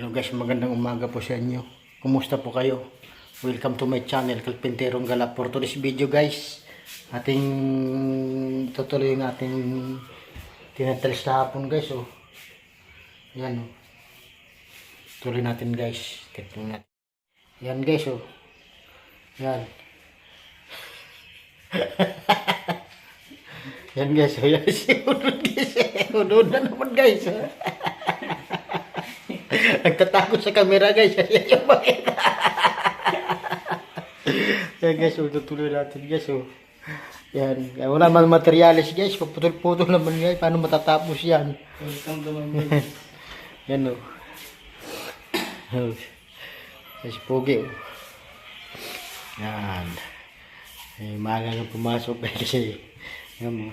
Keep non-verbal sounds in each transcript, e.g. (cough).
Hello guys, magandang umaga po sa inyo. Kumusta po kayo? Welcome to my channel, Kalpinterong Gala. For today's video guys, ating tutuloy yung ating tinatalis na hapon guys. Oh. Yan oh. Tuloy natin guys. Tignan natin. Yan guys oh. Yan. (laughs) Yan guys, oh, yan (laughs) si Unod guys. Unod na naman guys. oh. (laughs) Nagtatago sa camera guys. Yan yung makita. (laughs) Yan guys, oh, tutuloy natin guys. Oh. Yan. Wala man materialis guys. Paputol-putol naman guys. Paano matatapos yan? (laughs) Yan oh. Oh. Guys, pogi oh. Yan. Eh, maaga nga pumasok guys kasi yan mo.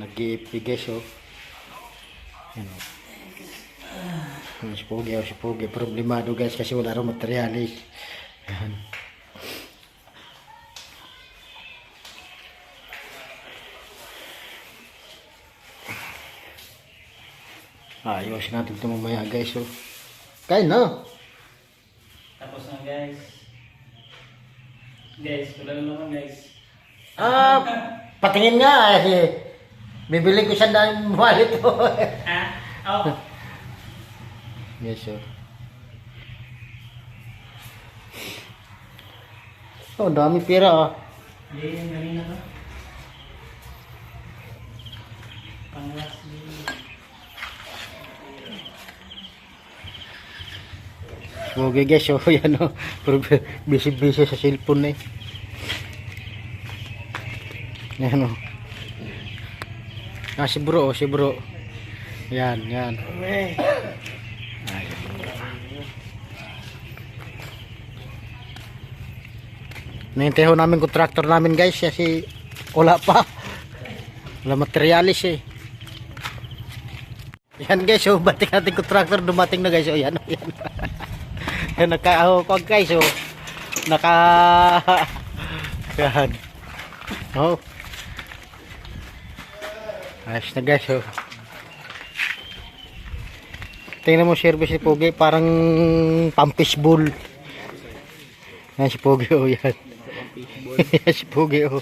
Nag-iipi guys oh. Yan oh. Si Pogi oh, si Pogi. Problemado guys kasi wala rin materialis. Yan. Ayos natin ito mamaya guys oh. Kain na. Tapos na guys. Guys, wala na naman guys. Ah, patingin nga eh. Bibili ko siya ng wallet oh. Ha? (laughs) Oh. Yes sir. Oh, dami pera ah. Hindi, yung kanina to. Panglas din. Okay guys, oh, (laughs) yan oh. Pero busy-busy sa cellphone na eh. Yan oh. Ah, si bro, oh, si bro. Yan, yan. Ay. Nahintayin ho namin contractor namin guys kasi wala pa. Wala materialis eh. Yan guys, oh, batik natin contractor dumating na guys. Oh, yan, oh, yan. (laughs) yan naka oh, kog guys, oh. Naka (laughs) Yan. Oh. Ayos na guys, oh. Tingnan mo service ni Pogi, parang pampis bull. Yan si Pogi, oh, yan. Yan si Pogi, oh.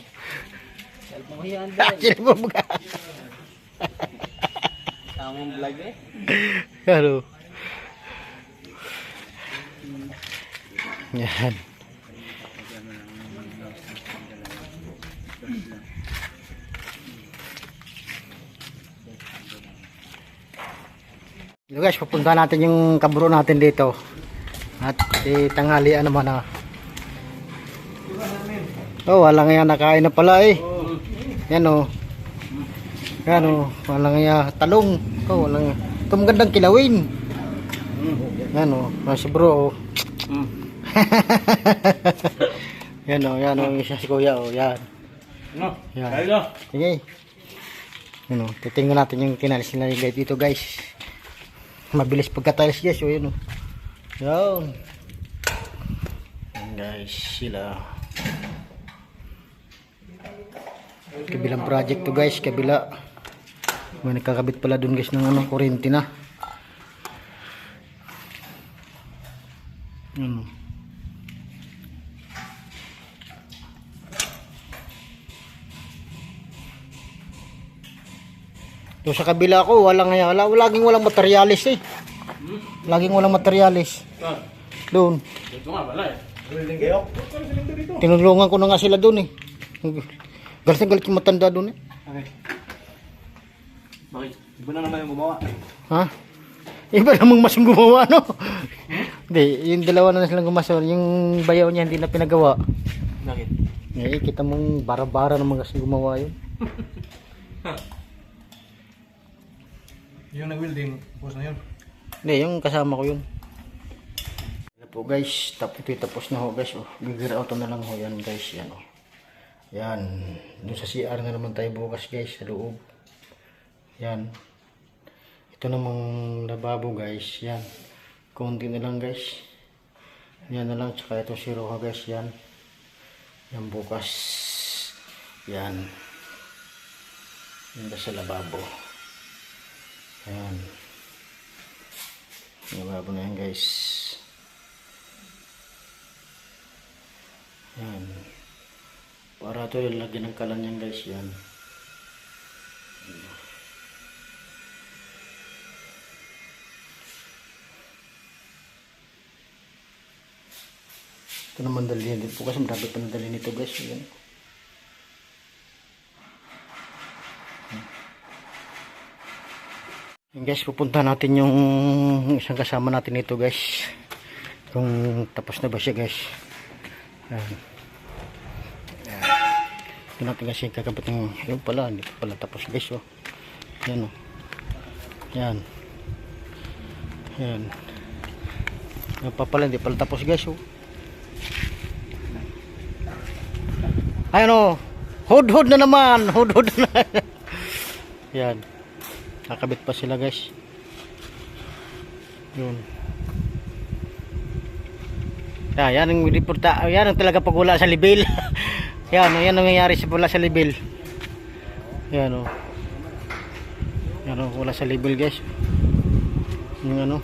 Help mo yan Sila mo mga. Tamang vlog eh. Ano? Yan. Hello guys, pupunta natin yung kaburo natin dito. At tanghalian naman ah. Oh, wala nga nakain na pala eh. Yan oh. Yan oh, wala nga talong. Oh, wala nga. Ito magandang kilawin. Yan oh, mas bro oh. (laughs) Yan oh, yan oh, isa si kuya oh, yan. No? Yan. Na. Sige. Yan oh, titingnan natin yung kinalis nila dito guys. Mabilis pagkatalis guys, oh yun oh. Yan. Yan guys, sila. Kabilang project to guys, kabila. May nagkakabit pala dun guys ng ano, kurente na. Ano. Doon sa kabila ko, walang wala, laging walang materialis eh. Laging walang materialis. Ah, Doon. Ito nga pala eh. Tinulungan ko na nga sila doon eh. Galit na galit yung matanda doon eh. Okay. Bakit? Iba na naman yung gumawa. Ha? Iba namang mas yung gumawa, no? Hindi, yung dalawa na silang gumawa. Yung bayaw niya hindi na pinagawa. Bakit? Eh, kita mong bara-bara naman kasi gumawa yun. Yung nag-building, post na yun. Hindi, yung kasama ko yun. Yan po guys, tapos ito tapos na ho guys. Oh. Gigir out na lang ho yan guys. Yan oh. Yan. Doon sa CR na naman tayo bukas guys sa loob. Yan. Ito namang lababo guys. Yan. Konti na lang guys. Yan na lang. Tsaka ito si Roha guys. Yan. Yan bukas. Yan. Yan sa lababo. Yan. Nababo na yan guys. Yan. Para ito lagyan ng kalan guys. Yan. Ito naman dali din po kasi marami pa nadali nito guys. Yan. Yan guys, pupunta natin yung isang kasama natin nito guys. Kung tapos na ba siya guys. Yan. Yan. Ito natin kasi kakabit ng yung pala, hindi pa pala tapos guys oh. Yan oh. Yan. Yan. Yan pa pala, hindi pala tapos guys oh. Ayun oh. Hud-hud na naman. Hud-hud na. (laughs) Yan. Nakabit pa sila guys. Yun. Yan, yan ang reporta. Yan ang talaga pag wala sa libil. (laughs) yan, yan ang nangyayari sa wala sa libil. Yan oh. Yan oh, wala sa libil guys. Yung ano.